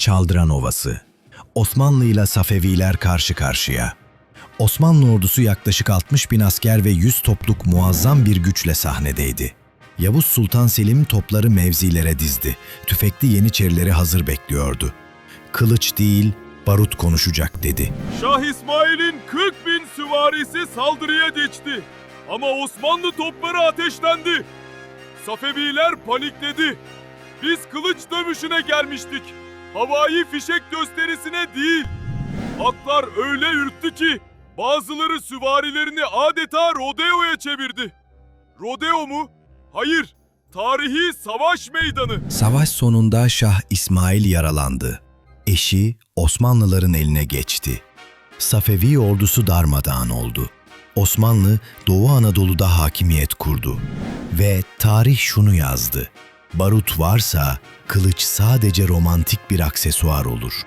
Çaldıran Ovası Osmanlı ile Safeviler karşı karşıya. Osmanlı ordusu yaklaşık 60 bin asker ve 100 topluk muazzam bir güçle sahnedeydi. Yavuz Sultan Selim topları mevzilere dizdi. Tüfekli yeniçerileri hazır bekliyordu. Kılıç değil, barut konuşacak dedi. Şah İsmail'in 40 bin süvarisi saldırıya geçti. Ama Osmanlı topları ateşlendi. Safeviler panikledi. Biz kılıç dövüşüne gelmiştik. Havai fişek gösterisine değil. Atlar öyle ürktü ki bazıları süvarilerini adeta rodeoya çevirdi. Rodeo mu? Hayır. Tarihi savaş meydanı. Savaş sonunda Şah İsmail yaralandı. Eşi Osmanlıların eline geçti. Safevi ordusu darmadağın oldu. Osmanlı Doğu Anadolu'da hakimiyet kurdu. Ve tarih şunu yazdı. Barut varsa kılıç sadece romantik bir aksesuar olur.